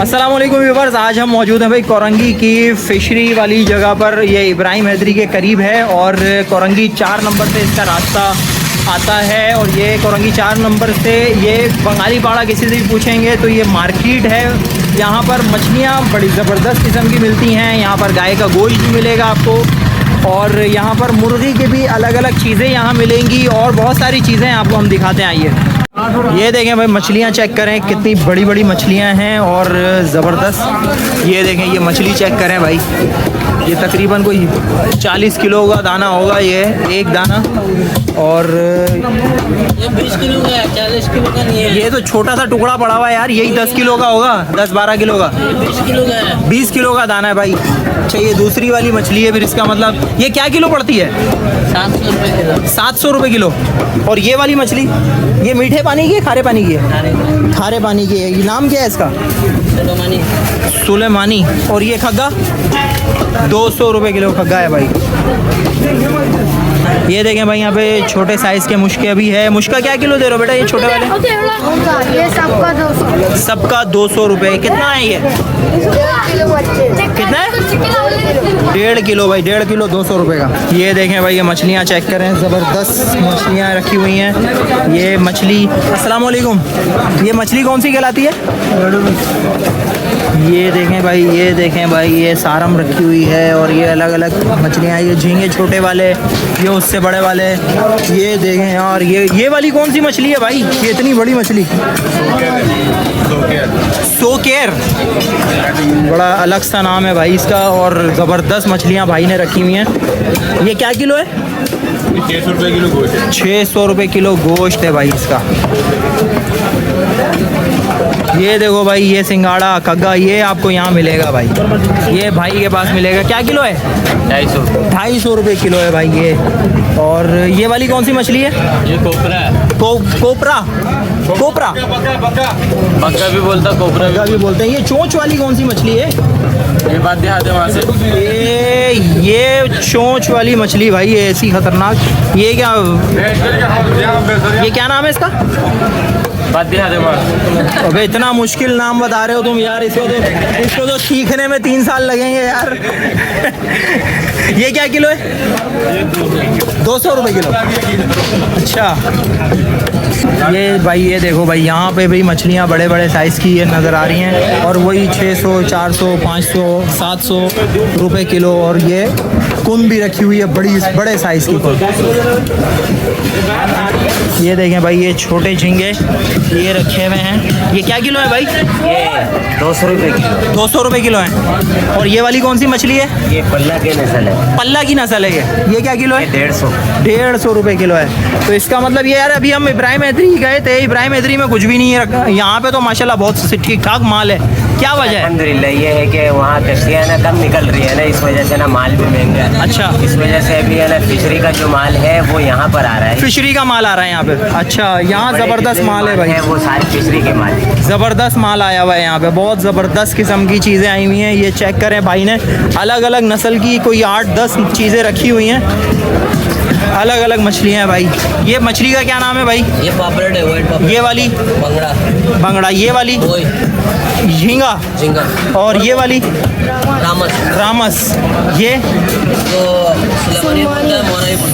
अस्सलाम वालेकुम व्यूवर्स, आज हम मौजूद हैं भाई कोरंगी की फिशरी वाली जगह पर। ये इब्राहिम हैदरी के करीब है और कोरंगी चार नंबर से इसका रास्ता आता है और ये कोरंगी चार नंबर से ये बंगाली पाड़ा किसी से भी पूछेंगे तो ये मार्केट है। यहाँ पर मछलियाँ बड़ी ज़बरदस्त किस्म की मिलती हैं, यहाँ पर गाय का गोश्त भी मिलेगा आपको और यहाँ पर मुर्गी की भी अलग अलग चीज़ें यहाँ मिलेंगी और बहुत सारी चीज़ें आपको हम दिखाते हैं, आइए। ये देखें भाई मछलियाँ चेक करें कितनी बड़ी बड़ी मछलियाँ हैं और ज़बरदस्त। ये देखें ये मछली चेक करें भाई। ये तकरीबन कोई 40 किलो का दाना होगा ये एक दाना। और ये बीस किलो का है चालीस किलो का नहीं है। ये तो छोटा सा टुकड़ा पड़ा हुआ है यार यही 10 किलो का होगा 10-12 किलो का। बीस किलो का है। 20 किलो का दाना है भाई। अच्छा ये दूसरी वाली मछली है फिर इसका मतलब ये क्या किलो पड़ती है? सात सौ रुपये किलो। सात सौ रुपये किलो और ये वाली मछली, ये मीठे पानी की है, खारे पानी की है? खारे पानी की है, ये नाम क्या है इसका? चलो मानी सुलेमानी। और ये खग्गा? दो सौ रुपये किलो खग्गा है भाई। ये देखें भाई, यहाँ पे छोटे साइज़ के मुश्के भी है। मुश्का क्या किलो दे रहे हो बेटा, ये छोटे वाले? ये सबका दो सौ सबका दो सौ रुपये कितना है ये? कितना है? डेढ़ किलो भाई, डेढ़ किलो दो सौ रुपये का। ये देखें भाई, ये मछलियाँ चेक करें ज़बरदस्त मछलियाँ रखी हुई हैं। ये मछली, अस्सलाम वालेकुम। ये मछली कौन सी कहलाती है? ये देखें भाई, ये देखें भाई, ये सारम रखी हुई है और ये अलग अलग मछलियाँ ये झींगे छोटे वाले, ये उससे बड़े वाले। ये देखें यार ये ये वाली कौन सी मछली है भाई? ये इतनी बड़ी मछली। सो केयर बड़ा अलग सा नाम है भाई इसका और ज़बरदस्त मछलियाँ भाई ने रखी हुई हैं। ये क्या किलो है? छः सौ रुपये किलो गोश्त है। छः सौ रुपये किलो गोश्त है भाई इसका। ये देखो भाई ये सिंगाड़ा कग्गा ये आपको यहाँ मिलेगा भाई। ये भाई के पास मिलेगा। क्या किलो है? ढाई सौ। ढाई सौ रुपये किलो है भाई ये। और ये वाली कौन सी मछली है? ये कोपरा है। को कोपरा। कोपरा। बग्गा भी बोलता कोपरा कग्गा भी बोलते हैं। ये चोंच वाली कौन सी मछली है? ये बात देहात है वहाँ से। ये ये चोंच वाली मछली भाई ये ऐसी खतरनाक। ये क्या ये क्या नाम है इसका? अबे इतना मुश्किल नाम बता रहे हो तुम यार इसको तो इसको तो सीखने में तीन साल लगेंगे यार। ये क्या किलो है? दो सौ रुपये किलो। अच्छा। ये भाई, ये देखो भाई, यहाँ पे भी मछलियाँ बड़े बड़े साइज़ की ये नज़र आ रही हैं और वही 600 400 500 700 रुपए किलो और ये कुन भी रखी हुई है बड़ी बड़े साइज़ की। कुन ये देखें भाई ये छोटे झींगे ये रखे हुए हैं। ये क्या किलो है भाई? ये दो सौ रुपये किलो। दो सौ रुपये किलो है। और ये वाली कौन सी मछली है? ये पल्ला की नस्ल है। पल्ला की नस्ल है ये। ये क्या किलो है? डेढ़ सौ। डेढ़ सौ रुपये किलो है। तो इसका मतलब ये यार अभी हम इब्राहिम हैदरी गए थे। इब्राहिम हैदरी में कुछ भी नहीं रखा। यहाँ पे तो माशाल्लाह बहुत ठीक ठाक माल है। क्या वजह है? अलहमदिल्ला ये है कि वहाँ कश्तियाँ ना कम निकल रही है ना इस वजह से ना माल भी महँगा है। अच्छा। इस वजह से अभी है ना फिशरी का जो माल है वो यहाँ पर आ रहा है। फिशरी का माल आ रहा है यहाँ पे? अच्छा यहाँ ज़बरदस्त माल है भाई। वो सारे फिशरी के माल ज़बरदस्त माल आया हुआ है यहाँ पे बहुत ज़बरदस्त किस्म की चीज़ें आई हुई हैं ये चेक करें भाई ने। अलग अलग नस्ल की कोई आठ दस चीज़ें रखी हुई हैं। अलग अलग मछलियाँ हैं भाई। ये मछली का क्या नाम है भाई? ये पापलेट है वाइट पापलेट। ये वाली? बंगड़ा। बंगड़ा। ये वाली? झींगा। झींगा। और ये वाली? रामस। रामस। ये? तो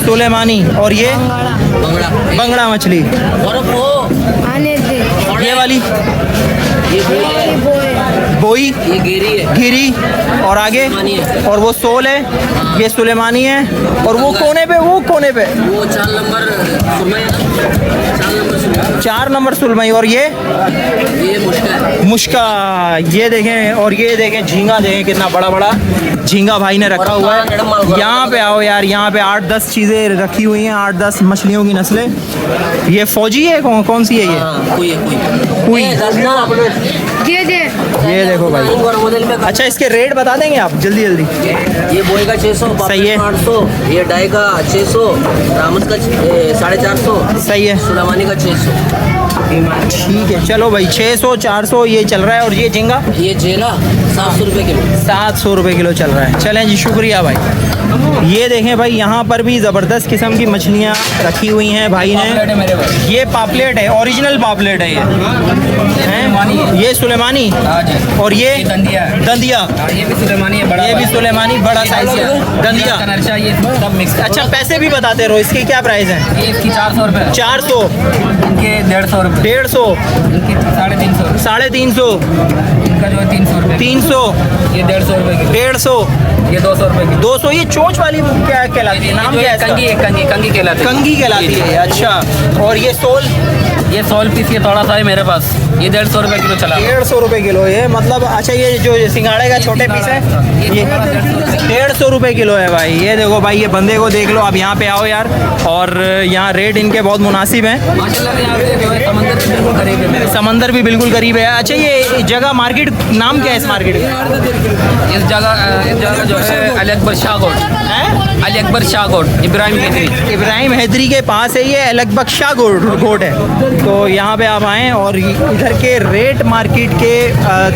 सुलेमानी और ये? बंगड़ा। बंगड़ा मछली। और वो आने दे। ये वाली? ये बोई ये गेरी है। गिरी और आगे? और वो सोल है ये सुलेमानी है और वो कोने पे वो कोने पे? वो चार नंबर चार नंबर सुलमई। और ये? ये मुश्किल है। मुश्का ये देखें और ये देखें झींगा देखें कितना बड़ा बड़ा झींगा भाई ने रखा हुआ है। यहाँ पे आओ यार यहाँ पे आठ दस चीज़ें रखी हुई हैं आठ दस मछलियों की नस्लें। ये फौजी है कौन कौन सी है ये? हाँ कोई है कोई कोई। दे ये देखो भाई। अच्छा इसके रेट बता देंगे आप? जल्दी जल्दी। ये बोई का छः सौ सही है। आठ सौ। ये डाई का छः सौ रामन का साढ़े चार सौ। सही है। सुलामानी का छः सौ। ठीक है चलो भाई 600 400 ये चल रहा है और ये झींगा? ये जेला सात सौ रुपये किलो। सात सौ रुपये किलो चल रहा है। चलें जी शुक्रिया भाई। ये देखें भाई यहाँ पर भी ज़बरदस्त किस्म की मछलियाँ रखी हुई हैं भाई ने। ये पापलेट है ओरिजिनल पापलेट है ये। हैं? ये सुलेमानी? हाँ और ये? दंदिया। दंदिया। हाँ, ये भी सुलेमानी है बड़ा ये भी सुलेमानी बड़ा साइज़ है। दंदिया। ये सब मिक्स अच्छा पैसे भी बताते रहो इसके क्या प्राइस है? इसकी चार सौ रुपये चार सौ। इनके डेढ़ सौ रुपये डेढ़ सौ। साढ़े तीन सौ। साढ़े तीन सौ। इनका जो है तीन सौ रुपये तीन सौ ये डेढ़ सौ। रुपये डेढ़ सौ ये दो सौ। रुपये दो सौ ये चोच वाली क्या कहलाती है? नाम क्या है कंगी कंगी कंगी कहलाती है। कंगी कहलाती है अच्छा। और ये सोल? ये सोल पीस ये थोड़ा सा है मेरे पास। ये डेढ़ सौ रुपये किलो चला। डेढ़ सौ रुपये किलो ये मतलब अच्छा ये जो सिंगाड़े का छोटे पीस है ये डेढ़ सौ। रुपये किलो है भाई। ये देखो भाई ये बंदे को देख लो। आप यहाँ पे आओ यार। और यहाँ रेट इनके बहुत मुनासिब हैं। बिल्कुल करीब है समंदर भी बिल्कुल करीब है। अच्छा ये जगह मार्केट नाम क्या है इस मार्केट का? इस जगह इस जगह जो है अली अकबर शाह गोट हैं? अली अकबर शाह गोट इब्राहिम केसरी इब्राहिम हैदरी के पास है ये अलग बख्शा गोट गोट है। तो यहाँ पे आप आएँ और इधर के रेट मार्केट के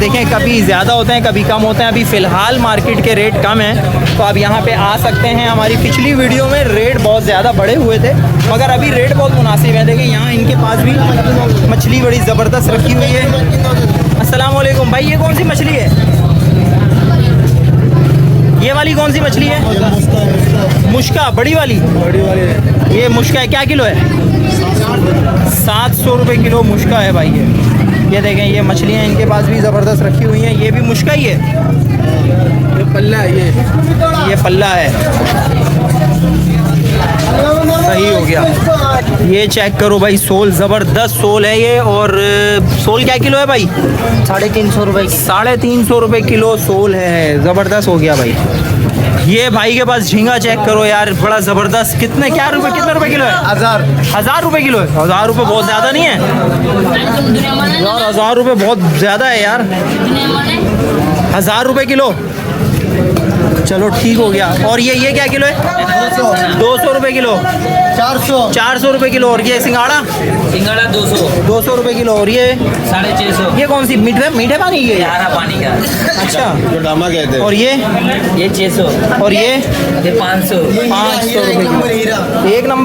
देखें कभी ज़्यादा होते हैं कभी कम होते हैं। अभी फ़िलहाल मार्केट के रेट कम हैं। तो आप यहाँ पे आ सकते हैं। हमारी पिछली वीडियो में रेट बहुत ज़्यादा बढ़े हुए थे। मगर अभी रेट बहुत मुनासिब है। देखिए यहाँ इनके पास भी मछली बड़ी ज़बरदस्त रखी हुई है। अस्सलाम वालेकुम भाई ये कौन सी मछली है? ये वाली कौन सी मछली है? मुश्का बड़ी वाली। बड़ी वाली ये मुश्का है। क्या किलो है? सात सौ रुपये किलो मुश्का है भाई। ये ये देखें ये मछलियाँ इनके पास भी ज़बरदस्त रखी हुई हैं। ये भी मुश्का ही है। ये पल्ला है ये। ये पल्ला है। सही हो गया। ये चेक करो भाई सोल ज़बरदस्त सोल है ये और सोल क्या किलो है भाई? साढ़े तीन सौ रुपये साढ़े तीन सौ रुपये किलो सोल है ज़बरदस्त हो गया भाई। ये भाई के पास झींगा चेक करो यार बड़ा ज़बरदस्त। कितने क्या रुपए कितने रुपए किलो है? हज़ार। हज़ार रुपए किलो है। हज़ार रुपए बहुत ज़्यादा नहीं है? यार हज़ार रुपए बहुत ज़्यादा है यार। हज़ार रुपए किलो? चलो ठीक हो गया। और ये ये क्या किलो है? दो सौ रुपये किलो। चार सौ। चार सौ रुपये किलो। और ये सिंगाड़ा? सिंगाड़ा दो सौ। दो सौ रुपये किलो। और ये? साढ़े छः सौ। ये कौन सी? मीठे मीठे पानी की है पानी का। अच्छा। जो डामा कहते हैं। और ये? ये छः सौ। और ये? ये पाँच सौ। पाँच सौ रुपये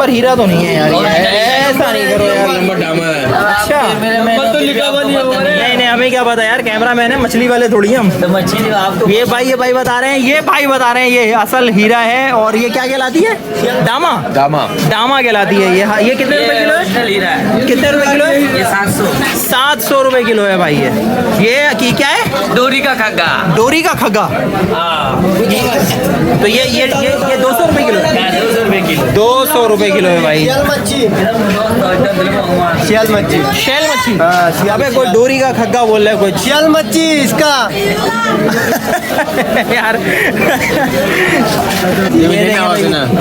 नंबर हीरा तो नहीं है यार ऐसा नहीं करो यार नंबर डामा है। अच्छा। तो लिखा हुआ नहीं होगा नहीं नहीं हमें क्या पता यार कैमरा मैन है मछली वाले थोड़ी हम। तो मछली आपको ये भाई ये भाई बता रहे हैं ये भाई बता रहे हैं ये असल हीरा है और ये क्या कहलाती है? दामा। दामा। दामा कहलाती है ये हाँ, ये कितने रुपए किलो है? हीरा है। कितने रुपए किलो है? सात सौ सात सौ। रुपए किलो है भाई ये। ये की क्या है? डोरी का खग्गा। डोरी का खग्गा। हाँ। तो ये ये ये ये दो सौ रुपए किलो है। दो सौ रुपये किलो। दो सौ रुपए किलो है भाई। शेल मच्छी। शेल मच्छी। शैल मच्छी। हाँ, अबे कोई डोरी का खग्गा बोल रहा है कोई सियाल मच्छी इसका। यार। ये है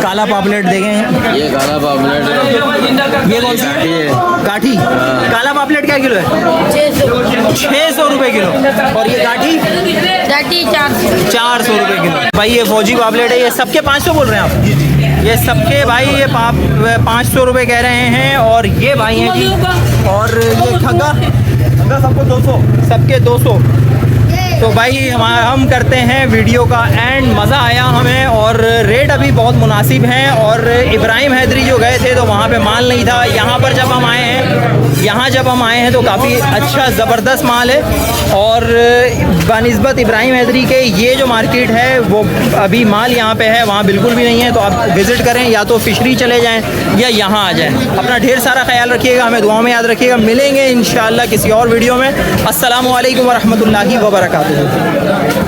काला पापलेट देखें। ये काला पापलेट ये कौन सी? काठी। काला पापलेट क्या किलो है? छः सौ रुपये किलो। और ये काठी? चार सौ। चार सौ रुपये किलो। भाई ये फौजी पापलेट है ये सबके पाँच सौ बोल रहे हैं आप? ये सबके भाई ये पाँच सौ रुपये कह रहे हैं और ये भाई हैं जी और ये ठगा ठगा सबको दो सौ, सबके दो सौ। तो भाई, हम हम करते हैं वीडियो का एंड मज़ा आया हमें और रेट अभी बहुत मुनासिब हैं और इब्राहिम हैदरी जो गए थे तो वहाँ पे माल नहीं था। यहाँ पर जब हम आए हैं, यहाँ जब हम आए हैं तो काफ़ी अच्छा ज़बरदस्त माल है और बनस्बत इब्राहिम हैदरी के ये जो मार्केट है, वो अभी माल यहाँ पे है, वहाँ बिल्कुल भी नहीं है। तो आप विज़िट करें, या तो फिशरी चले जाएँ या यहाँ आ जाएँ। अपना ढेर सारा ख्याल रखिएगा, हमें दुआओं में याद रखिएगा। मिलेंगे इन किसी और वीडियो में। अस्सलाम वरहमल वरहमतुल्लाहि Thank you.